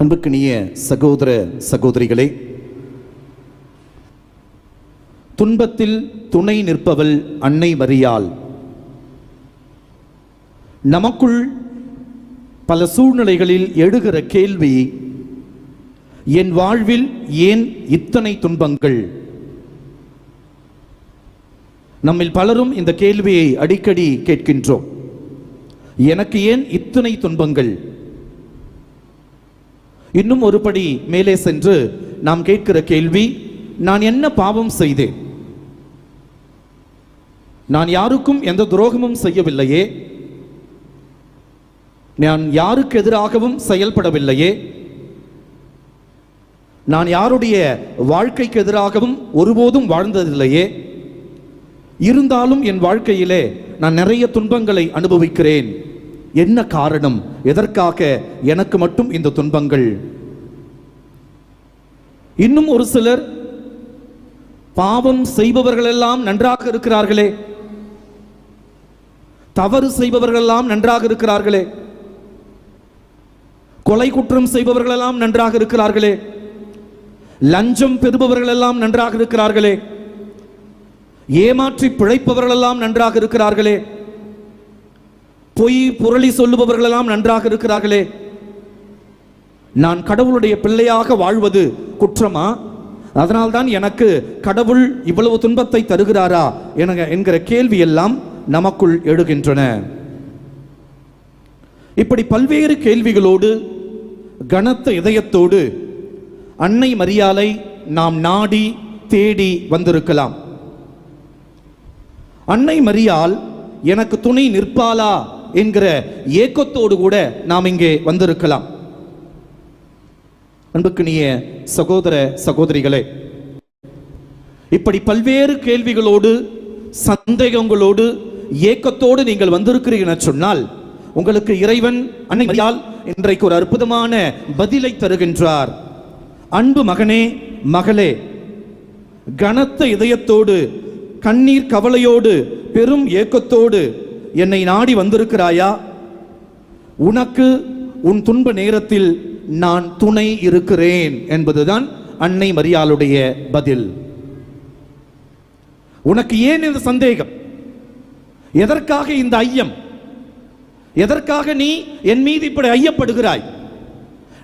அன்புக்கினிய சகோதர சகோதரிகளே துன்பத்தில் துணை நிற்பவள் அன்னை மரியாள். நமக்குள் பல சூழ்நிலைகளில் எழுகிற கேள்வி என் வாழ்வில் ஏன் இத்தனை துன்பங்கள்? நம்மில் பலரும் இந்த கேள்வியை அடிக்கடி கேட்கின்றோம். எனக்கு ஏன் இத்தனை துன்பங்கள்? இன்னும் ஒருபடி மேலே சென்று நாம் கேட்கிற கேள்வி நான் என்ன பாவம் செய்தேன்? நான் யாருக்கும் எந்த துரோகமும் செய்யவில்லையே? நான் யாருக்கு எதிராகவும் செயல்படவில்லையே? நான் யாருடைய வாழ்க்கைக்கு எதிராகவும் ஒருபோதும் வாழ்ந்ததில்லையே? இருந்தாலும் என் வாழ்க்கையிலே நான் நிறைய துன்பங்களை அனுபவிக்கிறேன். என்ன காரணம்? எதற்காக? எனக்கு மட்டும் இந்த துன்பங்கள். இன்னும் ஒரு சிலர் பாவம் செய்பவர்களெல்லாம் நன்றாக இருக்கிறார்களே. தவறு செய்பவர்களெல்லாம் நன்றாக இருக்கிறார்களே. கொலை குற்றம் செய்பவர்களெல்லாம் நன்றாக இருக்கிறார்களே. லஞ்சம் பெறுபவர்களெல்லாம் நன்றாக இருக்கிறார்களே. ஏமாற்றி பிழைப்பவர்களெல்லாம் நன்றாக இருக்கிறார்களே. பொய் புரளி சொல்லுபவர்களெல்லாம் நன்றாக இருக்கிறார்களே. நான் கடவுளுடைய பிள்ளையாக வாழ்வது குற்றமா? அதனால்தான் எனக்கு கடவுள் இவ்வளவு துன்பத்தை தருகிறாரா என என்கிற கேள்வி எல்லாம் நமக்குள் எழுகின்றன. இப்படி பல்வேறு கேள்விகளோடு கனத்த இதயத்தோடு அன்னை மரியாலை நாம் நாடி தேடி வந்திருக்கலாம். அன்னை மரியால் எனக்கு துணை நிற்பாளா என்கிற ஏக்கத்தோடு கூட நாம் இங்கே வந்திருக்கலாம். அன்புக்குனிய சகோதர சகோதரிகளே இப்படி பல்வேறு கேள்விகளோடு சந்தேகங்களோடு ஏக்கத்தோடு நீங்கள் வந்திருக்கிறீர்கள் என சொன்னால் உங்களுக்கு இறைவன் அன்னை இன்றைக்கு ஒரு அற்புதமான பதிலை தருகின்றார். அன்பு மகனே மகளே கனத்த இதயத்தோடு கண்ணீர் கவலையோடு பெரும் ஏக்கத்தோடு என்னை நாடி வந்திருக்கிறாயா? உனக்கு உன் துன்ப நேரத்தில் நான் துணை இருக்கிறேன் என்பதுதான் அன்னை மரியாளுடைய பதில். உனக்கு ஏன் இந்த சந்தேகம்? எதற்காக இந்த ஐயம்? எதற்காக நீ என் மீது இப்படி ஐயப்படுகிறாய்?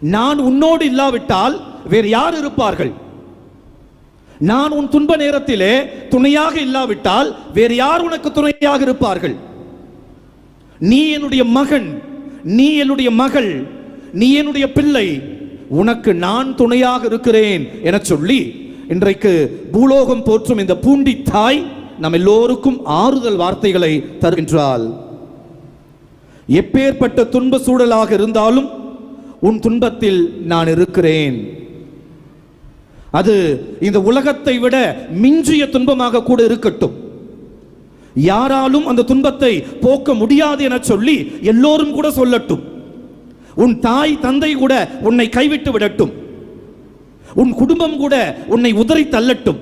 நான் உன்னோடு இல்லாவிட்டால் வேறு யார் இருப்பார்கள்? நான் உன் துன்ப நேரத்திலே துணையாக இல்லாவிட்டால் வேறு யார் உனக்கு துணையாக இருப்பார்கள்? நீ என்னுடைய மகன் நீ என்னுடைய மகள் நீ என்னுடைய பிள்ளை உனக்கு நான் துணையாக இருக்கிறேன் என சொல்லி இன்றைக்கு பூலோகம் போற்றும் இந்த பூண்டி தாய் நம் எல்லோருக்கும் ஆறுதல் வார்த்தைகளை தருகின்றாள். எப்பேற்பட்ட துன்ப சூழலாக இருந்தாலும் உன் துன்பத்தில் நான் இருக்கிறேன். அது இந்த உலகத்தை விட மிஞ்சிய துன்பமாக கூட இருக்கட்டும். யாராலும் அந்த துன்பத்தை போக்க முடியாது என சொல்லி எல்லோரும் கூட சொல்லட்டும். உன் தாய் தந்தை கூட உன்னை கைவிட்டு விடட்டும். உன் குடும்பம் கூட உன்னை உதறி தள்ளட்டும்.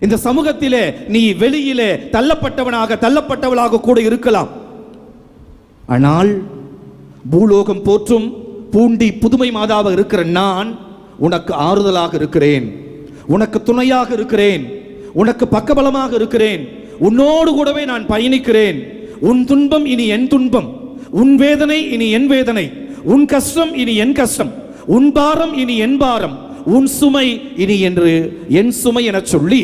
இந்த சமூகத்திலே நீ வெளியிலே தள்ளப்பட்டவனாக தள்ளப்பட்டவளாக கூட இருக்கலாம். ஆனால் பூலோகம் போற்றும் பூண்டி புதுமை மாதாவாக இருக்கிற நான் உனக்கு ஆறுதலாக இருக்கிறேன். உனக்கு துணையாக இருக்கிறேன். உனக்கு பக்கபலமாக இருக்கிறேன். உன்னோடு கூடவே நான் பயணிக்கிறேன். உன் துன்பம் இனி என் துன்பம். உன் வேதனை இனி என் வேதனை. உன் கஷ்டம் இனி என் கஷ்டம். உன் பாரம் இனி என் பாரம். உன் சுமை இனி என்று என் சுமை என சொல்லி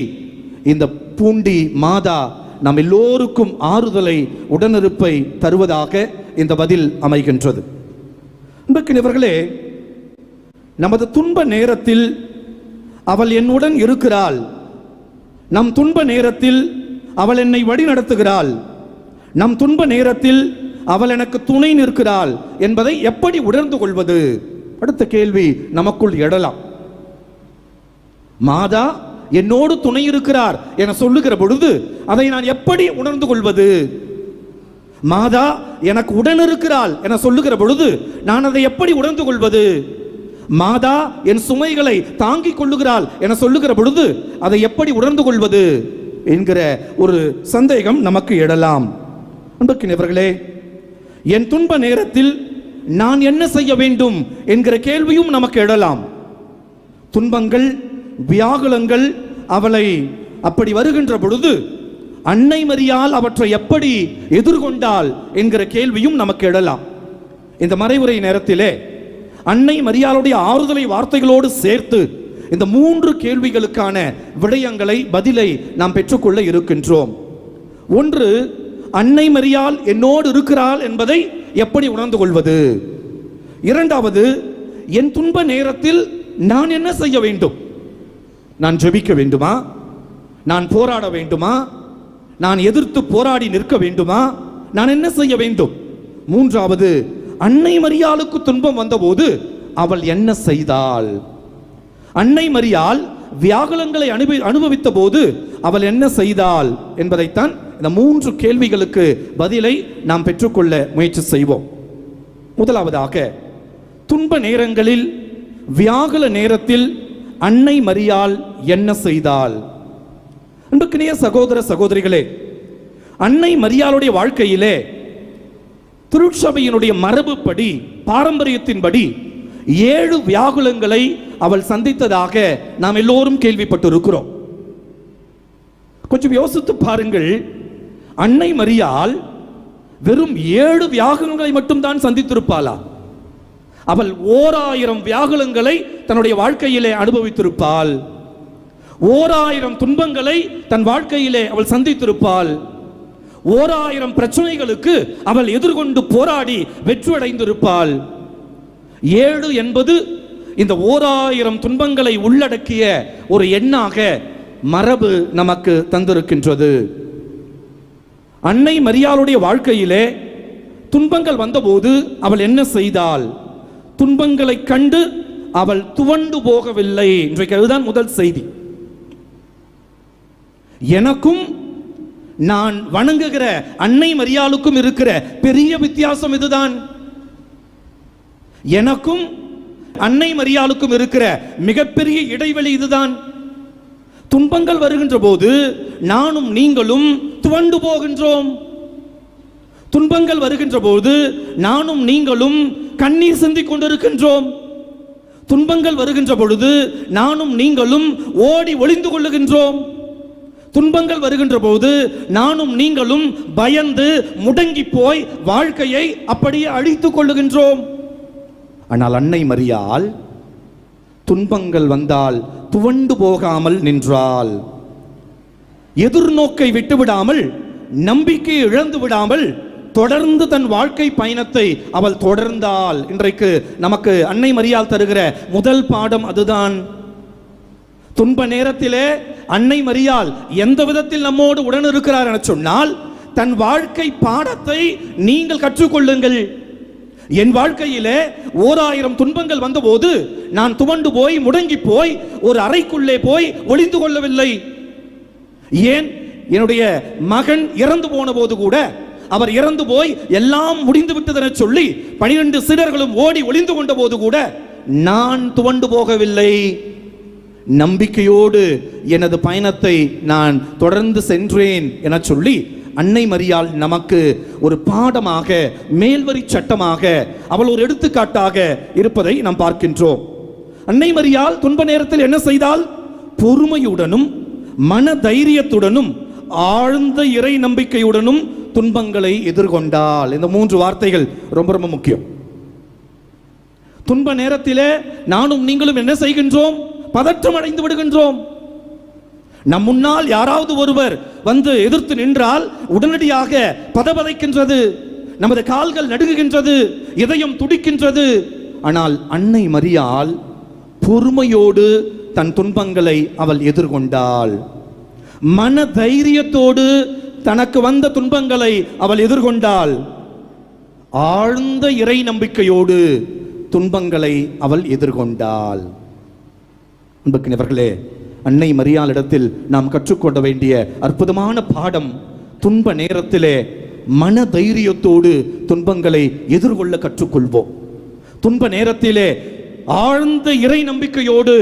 இந்த பூண்டி மாதா நம் எல்லோருக்கும் ஆறுதலை உடனிருப்பை தருவதாக இந்த பதில் அமைகின்றது. இவர்களே நமது துன்ப நேரத்தில் அவள் என்னுடன் இருக்கிறாள். நம் துன்ப நேரத்தில் அவள் என்னை வழி நடத்துகிறாள் நம் துன்ப நேரத்தில் அவள் எனக்கு துணை நிற்கிறாள் என்பதை எப்படி உணர்ந்து கொள்வது? அடுத்த கேள்வி நமக்குள் எழலாம். மாதா என்னோடு துணை இருக்கிறார் என சொல்லுகிற பொழுது அதை நான் எப்படி உணர்ந்து கொள்வது? மாதா எனக்கு உடன் இருக்கிறாள் என சொல்லுகிற பொழுது நான் அதை எப்படி உணர்ந்து கொள்வது? மாதா என் சுமைகளை தாங்கிக் கொள்ளுகிறாள் என சொல்லுகிற பொழுது அதை எப்படி உணர்ந்து கொள்வது? என்கிற ஒரு சந்தேகம் நமக்கு எழலாம். அன்புக்கினவர்களே என் துன்ப நேரத்தில் நான் என்ன செய்ய வேண்டும் என்கிற கேள்வியும் நமக்கு எழலாம். துன்பங்கள் வியாகுலங்கள் அவளை அப்படி வருகின்ற பொழுது அன்னை மரியால் அவற்றை எப்படி எதிர்கொண்டாள் என்கிற கேள்வியும் நமக்கு எழலாம். இந்த மறைவுரை நேரத்திலே அன்னை மரியாளுடைய ஆறுதலை வார்த்தைகளோடு சேர்த்து இந்த மூன்று கேள்விகளுக்கான விடயங்களை பதிலை நாம் பெற்றுக்கொள்ள இருக்கின்றோம். ஒன்று அன்னை மரியால் என்னோடு இருக்கிறாள் என்பதை எப்படி உணர்ந்து கொள்வது? இரண்டாவது என் துன்ப நேரத்தில் நான் என்ன செய்ய வேண்டும்? நான் ஜெபிக்க வேண்டுமா? நான் போராட வேண்டுமா? நான் எதிர்த்து போராடி நிற்க வேண்டுமா? நான் என்ன செய்ய வேண்டும்? மூன்றாவது அன்னை மரியாளுக்கு துன்பம் வந்தபோது அவள் என்ன செய்தாள்? அன்னை மரியால் வியாகுலங்களை அனுபவி அனுபவித்த போது அவள் என்ன செய்தாள் என்பதைத்தான் இந்த மூன்று கேள்விகளுக்கு பதிலை நாம் பெற்றுக்கொள்ள முயற்சி செய்வோம். முதலாவதாக துன்ப நேரங்களில் வியாகுல நேரத்தில் அன்னை மரியால் என்ன செய்தாள்? அன்புக்கினிய சகோதர சகோதரிகளே அன்னை மரியாளுடைய வாழ்க்கையிலே திருச்சபையினுடைய மரபுப்படி பாரம்பரியத்தின்படி ஏழு வியாகுலங்களை அவள் சந்தித்ததாக நாம் எல்லோரும் கேள்விப்பட்டிருக்கிறோம். கொஞ்சம் யோசித்து பாருங்கள். அன்னை மரியால் வெறும் ஏழு வியாகுலங்களை மட்டும்தான் சந்தித்திருப்பாளா? அவள் ஓராயிரம் வியாகுலங்களை தன்னுடைய வாழ்க்கையிலே அனுபவித்திருப்பாள். ஓராயிரம் துன்பங்களை தன் வாழ்க்கையிலே அவள் சந்தித்திருப்பாள். ஓராயிரம் பிரச்சனைகளுக்கு அவள் எதிர்கொண்டு போராடி வெற்றி அடைந்திருப்பாள் ஏழு என்பது இந்த ஓராயிரம் துன்பங்களை உள்ளடக்கிய ஒரு எண்ணாக மரபு நமக்கு தந்திருக்கின்றது. அன்னை மரியாளுடைய வாழ்க்கையிலே துன்பங்கள் வந்தபோது அவள் என்ன செய்தாள்? துன்பங்களை கண்டு அவள் துவண்டு போகவில்லை. இன்றைக்கு அதுதான் முதல் செய்தி. எனக்கும் நான் வணங்குகிற அன்னை மரியாளுக்கும் இருக்கிற பெரிய வித்தியாசம் இதுதான். எனக்கும் அன்னை மரியாளுக்கும் இருக்கிற மிகப்பெரிய இடைவெளி இதுதான். துன்பங்கள் வருகின்ற போது நானும் நீங்களும் துவண்டு போகின்றோம். துன்பங்கள் வருகின்ற போது நானும் நீங்களும் கண்ணீர் சிந்திக் கொண்டிருக்கின்றோம். துன்பங்கள் வருகின்ற பொழுது நானும் நீங்களும் ஓடி ஒளிந்து கொள்ளுகின்றோம். துன்பங்கள் வருகின்ற போது நானும் நீங்களும் பயந்து முடங்கி போய் வாழ்க்கையை அப்படியே அழித்துக் கொள்ளுகின்றோம். ஆனால் அன்னை மரியால் துன்பங்கள் வந்தால் துவண்டு போகாமல் நின்றாள். எதிர்நோக்கை விட்டுவிடாமல் நம்பிக்கையை இழந்து விடாமல் தொடர்ந்து தன் வாழ்க்கை பயணத்தை அவள் தொடர்ந்தாள். இன்றைக்கு நமக்கு அன்னை மரியால் தருகிற முதல் பாடம் அதுதான். துன்ப நேரத்திலே அன்னை மரியால் எந்த விதத்தில் நம்மோடு உடன் இருக்கிறார் என சொன்னால் தன் வாழ்க்கை பாடத்தை நீங்கள் கற்றுக்கொள்ளுங்கள். என் வாழ்க்கையிலே ஓராயிரம் துன்பங்கள் வந்தபோது நான் துவண்டு போய் முடங்கி போய் ஒரு அறைக்குள்ளே போய் ஒளிந்து கொள்ளவில்லை. ஏன்? என்னுடைய மகன் இறந்து போன போது கூட அவர் இறந்து போய் எல்லாம் முடிந்து விட்டதென சொல்லி பனிரெண்டு சிறர்களும் ஓடி ஒளிந்து கொண்ட போது கூட நான் துவண்டு போகவில்லை. நம்பிக்கையோடு எனது பயணத்தை நான் தொடர்ந்து சென்றேன் என சொல்லி அன்னை மரியாள் நமக்கு ஒரு பாடமாக மேல்வரி சட்டமாக அவள் ஒரு எடுத்துக்காட்டாக இருப்பதை நாம் பார்க்கின்றோம். அன்னை மரியாள் துன்ப நேரத்தில் என்ன செய்தால் பொறுமையுடனும் மன தைரியத்துடனும் ஆழ்ந்த இறை நம்பிக்கையுடனும் துன்பங்களை எதிர்கொண்டாள். இந்த மூன்று வார்த்தைகள் ரொம்ப ரொம்ப முக்கியம். துன்ப நேரத்திலே நானும் நீங்களும் என்ன செய்கின்றோம்? பதற்றம் அடைந்து விடுகின்றோம். நம் முன்னால் யாராவது ஒருவர் வந்து எதிர்த்து நின்றால் உடனடியாக பதபதைக்கின்றது நமது கால்கள் நடுங்குகின்றது இதயம் துடிக்கின்றது. ஆனால் அன்னை மரியால் பொறுமையோடு தன் துன்பங்களை அவள் எதிர்கொண்டாள். மன தைரியத்தோடு தனக்கு வந்த துன்பங்களை அவள் எதிர்கொண்டாள். ஆழ்ந்த இறை நம்பிக்கையோடு துன்பங்களை அவள் எதிர்கொண்டாள். அன்புக்கினவர்களே அன்னை மரியாளிடத்தில் நாம் கற்றுக்கொள்ள வேண்டிய அற்புதமான பாடம் துன்ப நேரத்திலே மன தைரியத்தோடு துன்பங்களை எதிர்கொள்ள கற்றுக்கொள்வோம். துன்ப நேரத்திலே ஆழ்ந்த இறை நம்பிக்கையோடு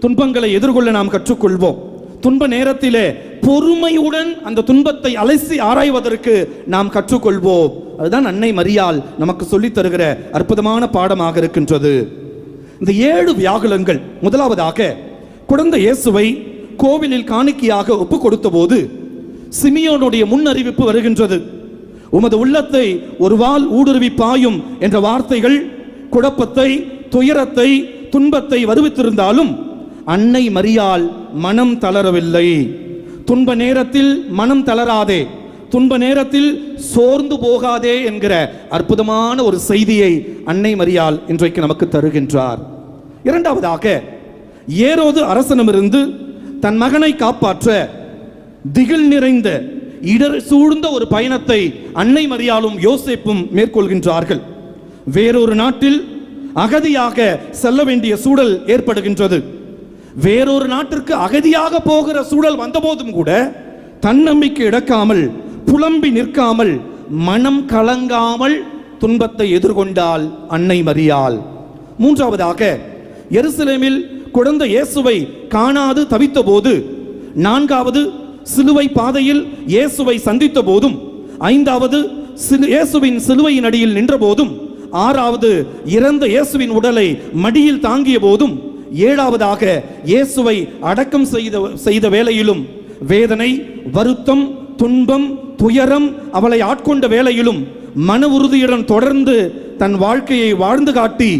துன்பங்களை எதிர்கொள்ள நாம் கற்றுக்கொள்வோம். துன்ப நேரத்திலே பொறுமையுடன் அந்த துன்பத்தை அலசி ஆராய்வதற்கு நாம் கற்றுக்கொள்வோம். அதுதான் அன்னை மரியால் நமக்கு சொல்லித் தருகிற அற்புதமான பாடமாக இருக்கின்றது. இந்த ஏழு வியாகுலங்கள் முதலாவதாக குழந்தை இயேசுவை கோவிலில் காணிக்கையாக ஒப்பு கொடுத்த போது சிமியோனுடைய முன் அறிவிப்பு வருகின்றது. உமது உள்ளத்தை ஒரு வாள் ஊடுருவி பாயும் என்ற வார்த்தைகள் குழப்பத்தை துயரத்தை துன்பத்தை வருவித்திருந்தாலும் அன்னை மரியால் மனம் தளரவில்லை. துன்ப நேரத்தில் மனம் தளராதே. துன்ப நேரத்தில் சோர்ந்து போகாதே என்கிற அற்புதமான ஒரு செய்தியை அன்னை மரியால் இன்றைக்கு நமக்கு தருகின்றார். இரண்டாவதாக ஏரோது அரசனமிருந்து தன் மகனை காப்பாற்ற திகில் நிறைந்த இடர் சூழ்ந்த ஒரு பயணத்தை அன்னை மரியாலும் யோசிப்பும் மேற்கொள்கின்றார்கள். வேறொரு நாட்டில் அகதியாக செல்ல வேண்டிய சூழல் ஏற்படுகின்றது. வேறொரு நாட்டிற்கு அகதியாக போகிற சூழல் வந்தபோதும் கூட தன்னம்பிக்கை இழக்காமல் புலம்பி நிற்காமல் மனம் கலங்காமல் துன்பத்தை எதிர்கொண்டால் அன்னை மரியாள். மூன்றாவதாக எருசலேமில் குழந்தை இயேசுவை காணாது தவித்த போது நான்காவது சிலுவை பாதையில் இயேசுவை சந்தித்த போதும் ஐந்தாவது சிலு- இயேசுவின் சிலுவையின் அடியில் நின்ற போதும் ஆறாவது இறந்த இயேசுவின் உடலை மடியில் தாங்கிய போதும் ஏழாவதாக இயேசுவை அடக்கம் செய்த செய்த வேளையிலும் வேதனை வருத்தம் துன்பம் துயரம் அவளை ஆட்கொண்ட வேளையிலும் மன உறுதியுடன் தொடர்ந்து தன் வாழ்க்கையை வாழ்ந்து காட்டி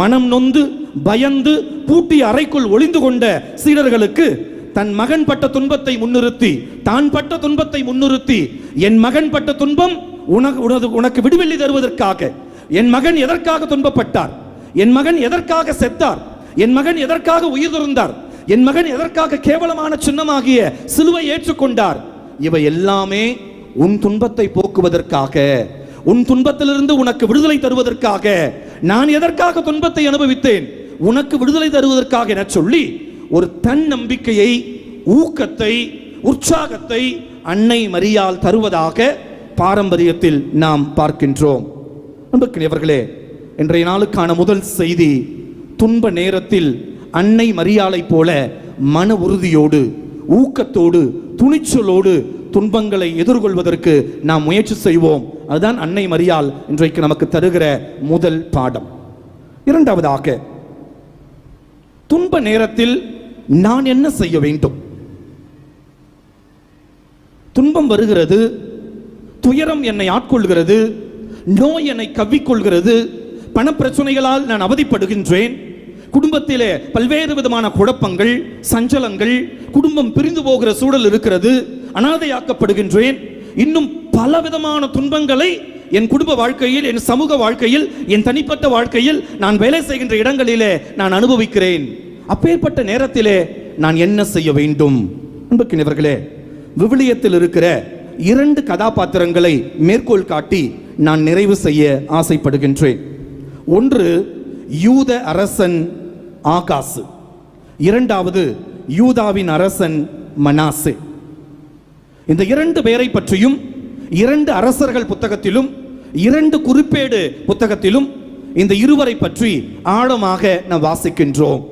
மனம் நொந்து பயந்து பூட்டிய அறைக்குள் ஒளிந்து கொண்ட சீடர்களுக்கு தன் மகன் பட்ட துன்பத்தை முன்னிறுத்தி தான் பட்ட துன்பத்தை முன்னிறுத்தி என் மகன் பட்ட துன்பம் உனக்கு உனது உனக்கு விடுவெள்ளி தருவதற்காக. என் மகன் எதற்காக துன்பப்பட்டார்? என் மகன் எதற்காக செத்தார்? என் மகன் எதற்காக உயிர் துறந்தார்? என் மகன் எதற்காக கேவலமான சின்னமாகிய சிலுவை ஏற்றுக்கொண்டார்? இவை எல்லாமே உன் துன்பத்தை போக்குவதற்காக. உன் துன்பத்திலிருந்து உனக்கு விடுதலை தருவதற்காக. நான் எதற்காக துன்பத்தை அனுபவித்தேன்? உனக்கு விடுதலை தருவதற்காக என சொல்லி ஒரு தன் நம்பிக்கையை ஊக்கத்தை உற்சாகத்தை அன்னை மரியால் தருவதாக பாரம்பரியத்தில் நாம் பார்க்கின்றோம். அன்புக்குரியவர்களே இன்றைய நாளுக்கான முதல் செய்தி துன்ப நேரத்தில் அன்னை மரியாளைப் போல மன உறுதியோடு ஊக்கத்தோடு துணிச்சலோடு துன்பங்களை எதிர்கொள்வதற்கு நாம் முயற்சி செய்வோம். அதுதான் அன்னை மரியால் இன்றைக்கு நமக்கு தருகிற முதல் பாடம். இரண்டாவதாக துன்ப நேரத்தில் நான் என்ன செய்ய வேண்டும்? துன்பம் வருகிறது துயரம் என்னை ஆட்கொள்கிறது நோய் என்னை கவ்விக்கொள்கிறது பணப்பிரச்சனைகளால் நான் அவதிப்படுகின்றேன் குடும்பத்திலே பல்வேறு விதமான குழப்பங்கள் சஞ்சலங்கள் குடும்பம் பிரிந்து போகிற சூழல் இருக்கிறது அனாதையாக்கப்படுகின்றேன் இன்னும் பல விதமான துன்பங்களை என் குடும்ப வாழ்க்கையில் என் சமூக வாழ்க்கையில் என் தனிப்பட்ட வாழ்க்கையில் நான் வேலை செய்கின்ற இடங்களிலே நான் அனுபவிக்கிறேன். அப்பேற்பட்ட நேரத்திலே நான் என்ன செய்ய வேண்டும்? அன்புக்கினவர்களே விவிலியத்தில் இருக்கிற இரண்டு கதாபாத்திரங்களை மேற்கோள் காட்டி நான் நிறைவு செய்ய ஆசைப்படுகின்றேன். ஒன்று யூத அரசன் ஆகாசு. இரண்டாவது யூதாவின் அரசன் மனாசு. இந்த இரண்டு பேரை பற்றியும் இரண்டு அரசர்கள் புத்தகத்திலும் இரண்டு குறிப்பேடு புத்தகத்திலும் இந்த இருவரை பற்றி ஆழமாக நாம் வாசிக்கின்றோம்.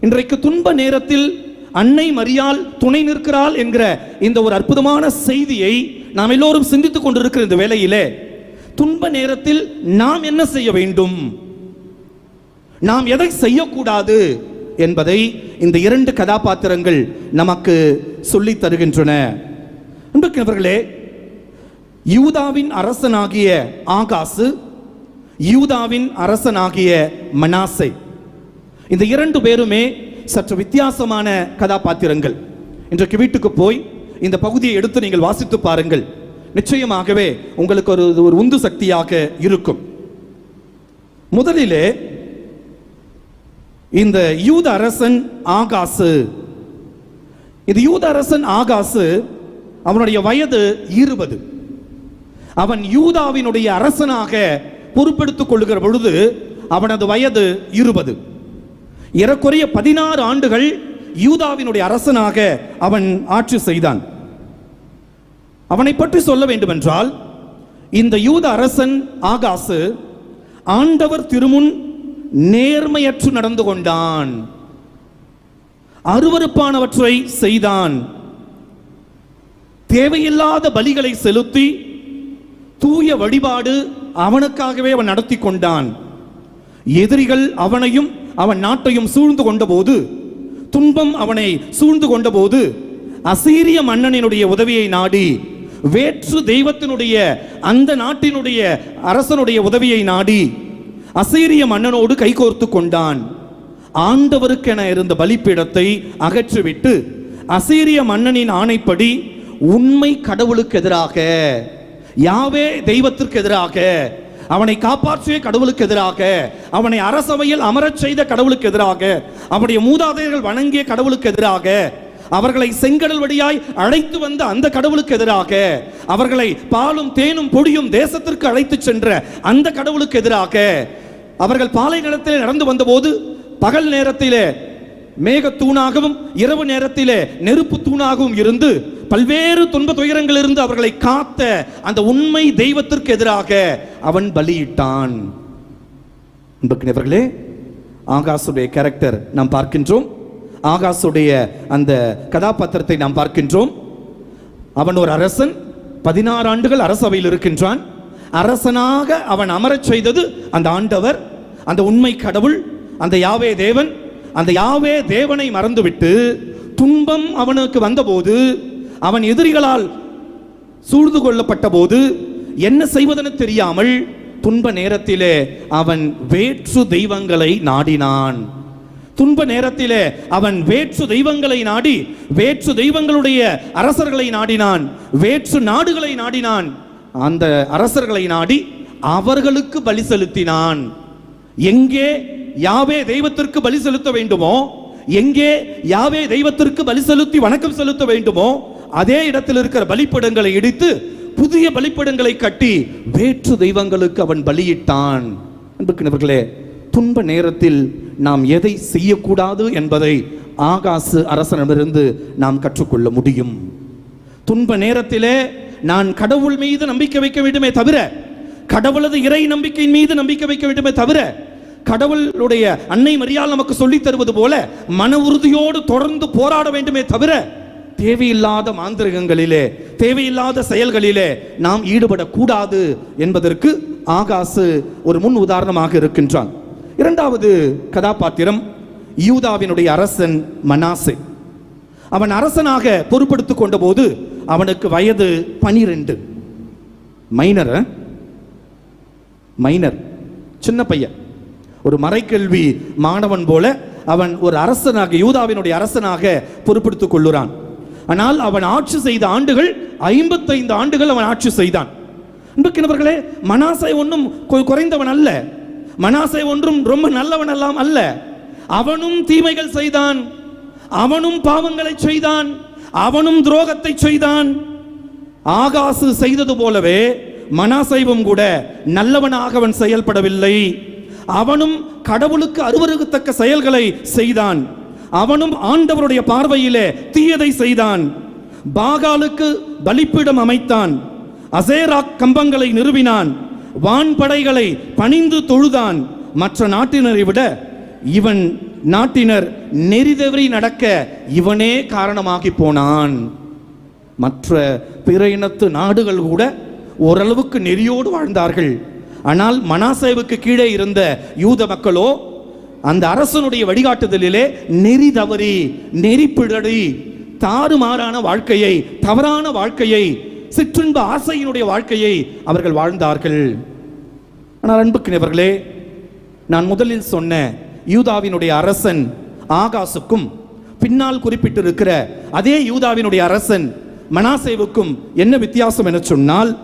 இன்றைக்கு துன்ப நேரத்தில் அன்னை மரியாள் துணை நிற்கிறாள் என்கிற இந்த ஒரு அற்புதமான செய்தியை நாம் எல்லோரும் சிந்தித்துக் கொண்டிருக்கிற இந்த வேளையிலே துன்ப நேரத்தில் நாம் என்ன செய்ய வேண்டும்? நாம் எதை செய்யக்கூடாது என்பதை இந்த இரண்டு கதாபாத்திரங்கள் நமக்கு சொல்லித் தருகின்றன. அன்புக்குரியவர்களே யூதாவின் அரசனாகிய ஆகாசு யூதாவின் அரசனாகிய மனாசை. இந்த இரண்டு பேருமே சற்று வித்தியாசமான கதாபாத்திரங்கள். இன்றைக்கு வீட்டுக்கு போய் இந்த பகுதியை எடுத்து நீங்கள் வாசித்து பாருங்கள். நிச்சயமாகவே உங்களுக்கு ஒரு ஒரு உந்து சக்தியாக இருக்கும். முதலிலே இந்த யூத அரசன் ஆகாசு. இந்த யூத அரசன் ஆகாசு அவனுடைய வயது இருபது. அவன் யூதாவினுடைய அரசனாக பொறுப்பெடுத்துக் கொள்ளுகிற பொழுது அவனது வயது இருபது. ஏறக்குறைய பதினாறு ஆண்டுகள் யூதாவினுடைய அரசனாக அவன் ஆட்சி செய்தான். அவனை பற்றி சொல்ல வேண்டுமென்றால் இந்த யூத அரசன் ஆகாசு ஆண்டவர் திருமுன் நேர்மையற்று நடந்து கொண்டான். அருவருப்பானவற்றை செய்தான். தேவையில்லாத பலிகளை செலுத்தி தூய வழிபாடு அவனுக்காகவே அவன் நடத்தி கொண்டான் எதிரிகள் அவனையும் அவன் நாட்டையும் சூழ்ந்து கொண்டபோது துன்பம் அவனை சூழ்ந்து கொண்டபோது அசீரிய மன்னனினுடைய உதவியை நாடி வேற்று தெய்வத்தினுடைய அந்த நாட்டினுடைய அரசனுடைய உதவியை நாடி அசீரிய மன்னனோடு கைகோர்த்து கொண்டான். ஆண்டவருக்கென இருந்த பலிப்பீடத்தை அகற்றிவிட்டு அசீரிய மன்னனின் ஆணைப்படி உண்மை கடவுளுக்கு எதிராக யாவே தெய்வத்திற்கு எதிராக அவனை காப்பாற்றிய கடவுளுக்கு எதிராக அவனை அரசவையில் அமரச் செய்த கடவுளுக்கு எதிராக அவனுடைய மூதாதையர்கள் வணங்கிய கடவுளுக்கு எதிராக அவர்களை செங்கடல் வழியாய் அழைத்து வந்த அந்த கடவுளுக்கு எதிராக அவர்களை பாலும் தேனும் பொடியும் தேசத்திற்கு அழைத்து சென்ற அந்த கடவுளுக்கு எதிராக அவர்கள் பாலை நிலத்தில் நடந்து வந்தபோது பகல் நேரத்திலே மேகத்தூணாகவும் இரவு நேரத்திலே நெருப்பு தூணாகவும் இருந்து பல்வேறு துன்ப துயரங்களிலிருந்து அவர்களை காத்த அந்த உண்மை தெய்வத்திற்கு எதிராக அவன் பலியிட்டான். அன்புக்குரியவர்களே ஆகாசுடைய கேரக்டர் நாம் பார்க்கின்றோம். ஆகாசுடைய அந்த கதாபாத்திரத்தை நாம் பார்க்கின்றோம். அவன் ஒரு அரசன் பதினாறு ஆண்டுகள் அரசவையில் இருக்கின்றான். அரசனாக அவன் அமரச் செய்தது அந்த ஆண்டவர் அந்த உண்மை கடவுள் அந்த யாவே தேவன். அந்த யாவே தேவனை மறந்துவிட்டு துன்பம் அவனுக்கு வந்தபோது அவன் எதிரிகளால் சூழ்ந்து கொள்ளப்பட்ட போது என்ன செய்வதென தெரியாமல் துன்ப நேரத்திலே அவன் வேற்று தெய்வங்களை நாடினான். துன்ப நேரத்திலே அவன் வேற்று தெய்வங்களை நாடி வேற்று தெய்வங்களுடைய அரசர்களை நாடினான் வேற்று நாடுகளை நாடினான். அந்த அரசர்களை நாடி அவர்களுக்கு பலி செலுத்தினான். எங்கே யாவே தெய்வத்திற்கு பலி செலுத்த வேண்டுமோ எங்கே யாவே தெய்வத்திற்கு பலி செலுத்தி வணக்கம் செலுத்த வேண்டுமோ அதே இடத்தில் இருக்கிற பலிப்படங்களை இடித்து புதிய பலிப்படங்களை கட்டி வேற்று தெய்வங்களுக்கு அவன் பலியிட்டான். அன்புக்கினவர்களே துன்ப நேரத்தில் நாம் எதை செய்யக்கூடாது என்பதை ஆகாசு அரசனிடமிருந்து நாம் கற்றுக்கொள்ள முடியும். துன்ப நேரத்திலே நான் கடவுள் மீது நம்பிக்கை வைக்க வேண்டுமே தவிர கடவுளது இறை நம்பிக்கையின் மீது நம்பிக்கை வைக்க வேண்டுமே தவிர கடவுளுடைய அன்னை மரியால் நமக்கு சொல்லித் தருவது போல மன உறுதியோடு தொடர்ந்து போராட வேண்டுமே தவிர தேவையில்லாத மாந்திரிகங்களிலே தேவையில்லாத செயல்களிலே நாம் ஈடுபடக்கூடாது என்பதற்கு ஆகாசு ஒரு முன் உதாரணமாக இருக்கின்றான். இரண்டாவது கதாபாத்திரம் யூதாவினுடைய அரசன் மனாசே. அவன் அரசனாக பொறுப்படுத்திக் கொண்டபோது அவனுக்கு வயது பனிரெண்டு. மைனர் மைனர் சின்ன பையன். ஒரு மறைக்கல்வி மாணவன் போல அவன் ஒரு அரசனாக யூதாவினுடைய அரசனாக பொறுப்படுத்திக் கொள்ளுறான். ஆனால் அவன் ஆட்சி செய்த ஆண்டுகள் ஐம்பத்தைந்து ஆண்டுகள் அவன் ஆட்சி செய்தான். அன்புக்கினவர்களே மனாசை ஒன்றும் குறைந்தவன் அல்ல. மனாசை ஒன்றும் ரொம்ப நல்லவன் எல்லாம் அல்ல. அவனும் தீமைகள் செய்தான். அவனும் பாவங்களை செய்தான். அவனும் துரோகத்தை செய்தான். ஆகாசு செய்தது போலவே மனாசைவும் கூட நல்லவனாக அவன் செயல்படவில்லை. அவனும் கடவுளுக்கு அருவருக்கத்தக்க செயல்களை செய்தான். அவனும் ஆண்டவருடைய பார்வையிலே தீயதை செய்தான். பாகாலுக்கு பலிப்பிடம் அமைத்தான். அசேராக் கம்பங்களை நிறுவினான். வான்படைகளை பணிந்து தொழுதான். மற்ற நாட்டினரை விட இவன் நாட்டினர் நெறிதவறி நடக்க இவனே காரணமாகி போனான். மற்ற பிற இனத்து நாடுகள் கூட ஓரளவுக்கு நெறியோடு வாழ்ந்தார்கள். ஆனால் மனாசேவுக்கு கீழே இருந்த யூத மக்களோ அந்த அரசனுடைய வழிகாட்டுதலிலே நெறி தவறி நெறி தாறுமாறான வாழ்க்கையை தவறான வாழ்க்கையை சிற்றின்ப ஆசையினுடைய வாழ்க்கையை அவர்கள் வாழ்ந்தார்கள். ஆனால் அன்புக்கினவர்களே நான் முதலில் சொன்ன யூதாவினுடைய அரசன் ஆகாசுக்கும் பின்னால் குறிப்பிட்டிருக்கிற அதே யூதாவினுடைய அரசன் மனாசேவுக்கும் என்ன வித்தியாசம் என சொன்னால்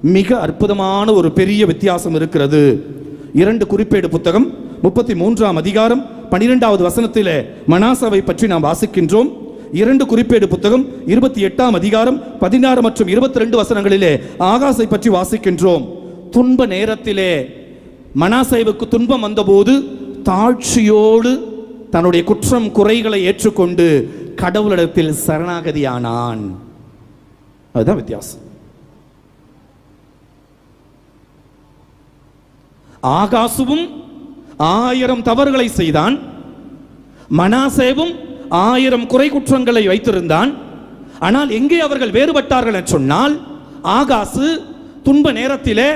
மிக அற்புதமான ஒரு பெரிய வித்தியாசம் இருக்கிறது. இரண்டு குறிப்பேடு புத்தகம் முப்பத்தி மூன்றாம் அதிகாரம் பனிரெண்டாவது வசனத்திலே மனாசாவை பற்றி நாம் வாசிக்கின்றோம். இரண்டு குறிப்பேடு புத்தகம் இருபத்தி எட்டாம் அதிகாரம் பதினாறு மற்றும் இருபத்தி ரெண்டு வசனங்களிலே ஆகாசை பற்றி வாசிக்கின்றோம். துன்ப நேரத்திலே மனாசைவுக்கு துன்பம் வந்தபோது தாழ்ச்சியோடு தன்னுடைய குற்றம் குறைகளை ஏற்றுக்கொண்டு கடவுளிடத்தில் சரணாகதியானான். அதுதான் வித்தியாசம். ஆகாசுவும் ஆயிரம் தவறுகளை செய்தான். மனாசேவும் ஆயிரம் குறை குற்றங்களை வைத்திருந்தான். ஆனால் எங்கே அவர்கள் வேறுபட்டார்கள் என்று சொன்னால் ஆகாசு துன்ப நேரத்திலே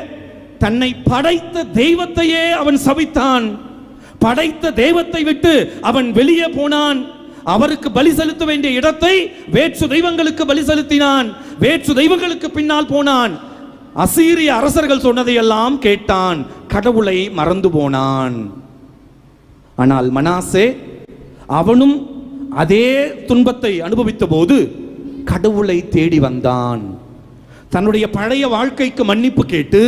தன்னை படைத்த தெய்வத்தையே அவன் சபித்தான். படைத்த தெய்வத்தை விட்டு அவன் வெளியே போனான். அவருக்கு பலி செலுத்த வேண்டிய இடத்தை வேற்று தெய்வங்களுக்கு பலி செலுத்தினான். வேற்று தெய்வங்களுக்கு பின்னால் போனான். அசீரிய அரசர்கள் சொன்னதையெல்லாம் கேட்டான். கடவுளை மறந்து போனான். ஆனால் மனாசே அவனும் அதே துன்பத்தை அனுபவித்த போது கடவுளை தேடி வந்தான். தன்னுடைய பழைய வாழ்க்கைக்கு மன்னிப்பு கேட்டு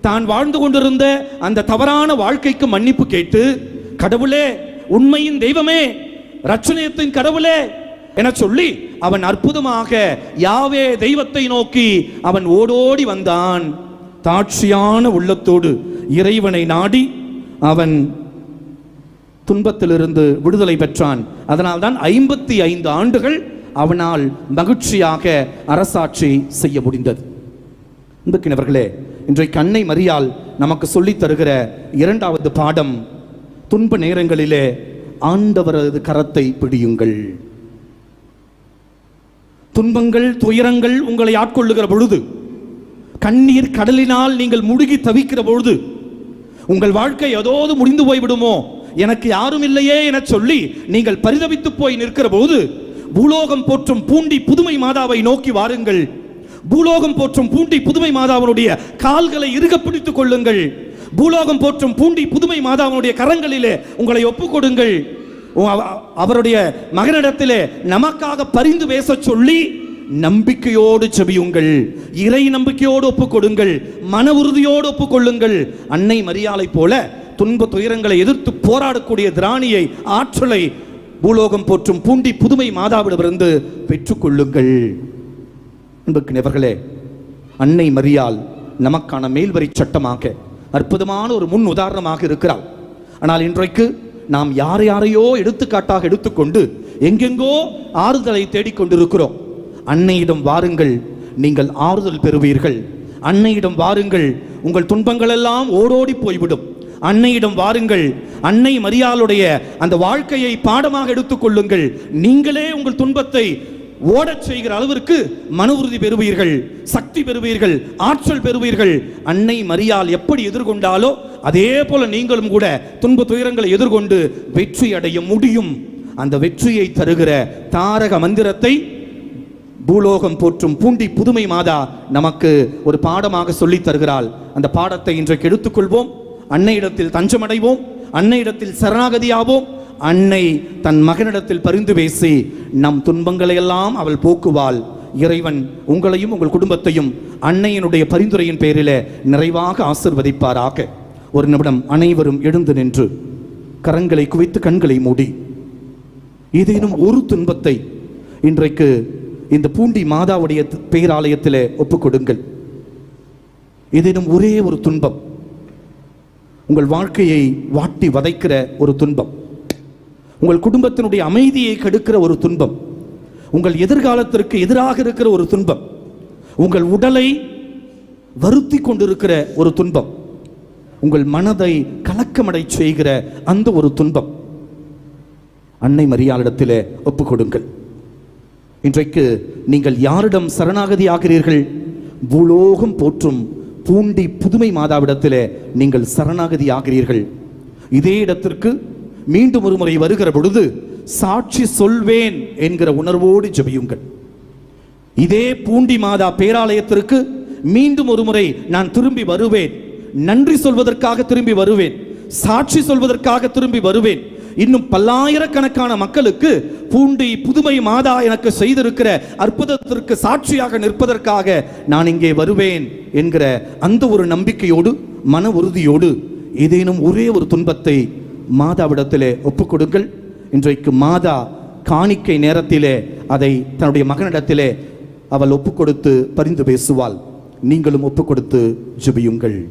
தான் வாழ்ந்து கொண்டிருந்த அந்த தவறான வாழ்க்கைக்கு மன்னிப்பு கேட்டு கடவுளே உண்மையின் தெய்வமே ரட்சணியத்தின் கடவுளே என சொல்லி அவன் அற்புதமாக யாவே தெய்வத்தை நோக்கி அவன் ஓடோடி வந்தான். தாட்சியான உள்ளத்தோடு இறைவனை நாடி அவன் துன்பத்திலிருந்து விடுதலை பெற்றான். அதனால்தான் ஐம்பத்தி ஐந்து ஆண்டுகள் அவனால் மகிழ்ச்சியாக அரசாட்சி செய்ய முடிந்தது. அன்புக்கினவர்களே இன்றைக்கு அன்னை மறியால் நமக்கு சொல்லித் தருகிற இரண்டாவது பாடம் துன்ப நேரங்களிலே ஆண்டவரது கரத்தை பிடியுங்கள். துன்பங்கள் துயரங்கள் உங்களை ஆட்கொள்ளுகிற பொழுது கண்ணீர் கடலினால் நீங்கள் முழுகி தவிக்கிற பொழுது உங்கள் வாழ்க்கை ஏதோது முடிந்து போய்விடுமோ? எனக்கு யாரும் இல்லையே என சொல்லி நீங்கள் பரிதவித்து போய் நிற்கிற போது பூலோகம் போற்றும் பூண்டி புதுமை மாதாவை நோக்கி வாருங்கள். பூலோகம் போற்றும் பூண்டி புதுமை மாதாவினுடைய கால்களை இறுக பிடித்துக் கொள்ளுங்கள். பூலோகம் போற்றும் பூண்டி புதுமை மாதாவினுடைய கரங்களிலே உங்களை ஒப்புக் கொடுங்கள். அவருடைய மகனிடத்திலே நமக்காக பரிந்து பேசச் சொல்லி நம்பிக்கையோடு செபியுங்கள். இறை நம்பிக்கையோடு ஒப்புக் கொடுங்கள் மன உறுதியோடு ஒப்புக் கொள்ளுங்கள் அன்னை மரியாதை போல துன்ப துயரங்களை எதிர்த்து போராடக்கூடிய திராணியை ஆற்றலை பூலோகம் போற்றும் பூண்டி புதுமை மாதாவிடமிருந்து பெற்றுக்கொள்ளுங்கள். அன்புக்கினவர்களே அன்னை மரியால் நமக்கான மேல்வரி சட்டமாக அற்புதமான ஒரு முன் உதாரணமாக இருக்கிறாள். ஆனால் இன்றைக்கு நாம் யார் யாரையோ எடுத்துக்காட்டாக எடுத்துக்கொண்டு எங்கெங்கோ ஆறுதலை தேடிக்கொண்டிருக்கிறோம். அன்னையிடம் வாருங்கள் நீங்கள் ஆறுதல் பெறுவீர்கள். அன்னையிடம் வாருங்கள் உங்கள் துன்பங்கள் எல்லாம் ஓடோடி போய்விடும். அன்னையிடம் வாருங்கள் அன்னை மரியாளுடைய அந்த வாழ்க்கையை பாடமாக எடுத்துக்கொள்ளுங்கள். நீங்களே உங்கள் துன்பத்தை ஓடச் செய்கிற அளவிற்கு மன உறுதி பெறுவீர்கள் சக்தி பெறுவீர்கள் ஆற்றல் பெறுவீர்கள். அன்னை மரியால் எப்படி எதிர்கொண்டாலோ அதே போல நீங்களும் கூட துன்ப துயரங்களை எதிர்கொண்டு வெற்றி அடைய முடியும். அந்த வெற்றியை தருகிற தாரக மந்திரத்தை பூலோகம் போற்றும் பூண்டி புதுமை மாதா நமக்கு ஒரு பாடமாக சொல்லித் தருகிறாள். அந்த பாடத்தை இன்றைக்கு எடுத்துக்கொள்வோம். அன்னையிடத்தில் தஞ்சமடைவோம். அன்னையிடத்தில் சரணாகதியாவோம். அன்னை தன் மகனிடத்தில் பரிந்து பேசி நம் துன்பங்களை எல்லாம் அவள் போக்குவாள். இறைவன் உங்களையும் உங்கள் குடும்பத்தையும் அன்னையினுடைய பரிந்துரையின் பேரில் நிறைவாக ஆசிர்வதிப்பாராக. ஒரு நிமிடம் அனைவரும் எழுந்து நின்று கரங்களை குவித்து கண்களை மூடி ஏதேனும் ஒரு துன்பத்தை இன்றைக்கு இந்த பூண்டி மாதாவுடைய பேராலயத்தில் ஒப்புக்கொடுங்கள் ஏதேனும் ஒரே ஒரு துன்பம் உங்கள் வாழ்க்கையை வாட்டி வதைக்கிற ஒரு துன்பம். உங்கள் குடும்பத்தினுடைய அமைதியை கெடுக்கிற ஒரு துன்பம். உங்கள் எதிர்காலத்திற்கு எதிராக இருக்கிற ஒரு துன்பம். உங்கள் உடலை வருத்தி கொண்டிருக்கிற ஒரு துன்பம். உங்கள் மனதை கலக்கமடை செய்கிற அந்த ஒரு துன்பம். அன்னை மரியாளிடத்தில் ஒப்புக்கொடுங்கள் இன்றைக்கு நீங்கள் யாரிடம் சரணாகதி ஆகிறீர்கள் பூலோகம் போற்றும் பூண்டி புதுமை மாதாவிடத்தில் நீங்கள் சரணாகதி ஆகிறீர்கள் இதே இடத்திற்கு மீண்டும் ஒரு முறை வருகிற பொழுது சாட்சி சொல்வேன் என்கிற உணர்வோடு ஜெபியுங்கள். இதே பூண்டி மாதா பேராலயத்திற்கு மீண்டும் ஒரு முறை நான் திரும்பி வருவேன். நன்றி சொல்வதற்காக திரும்பி வருவேன். சாட்சி சொல்வதற்காக திரும்பி வருவேன். இன்னும் பல்லாயிரக்கணக்கான மக்களுக்கு பூண்டி புதுமை மாதா எனக்கு செய்திருக்கிற அற்புதத்திற்கு சாட்சியாக நிற்பதற்காக நான் இங்கே வருவேன் என்கிற அந்த ஒரு நம்பிக்கையோடு மன உறுதியோடு ஏதேனும் ஒரே ஒரு துன்பத்தை மாதாவிடத்திலே ஒப்பு கொடுங்கள் இன்றைக்கு மாதா காணிக்கை நேரத்திலே அதை தன்னுடைய மகனிடத்திலே அவள் ஒப்புக்கொடுத்து பரிந்து பேசுவாள். நீங்களும் ஒப்புக்கொடுத்து ஜுபியுங்கள்.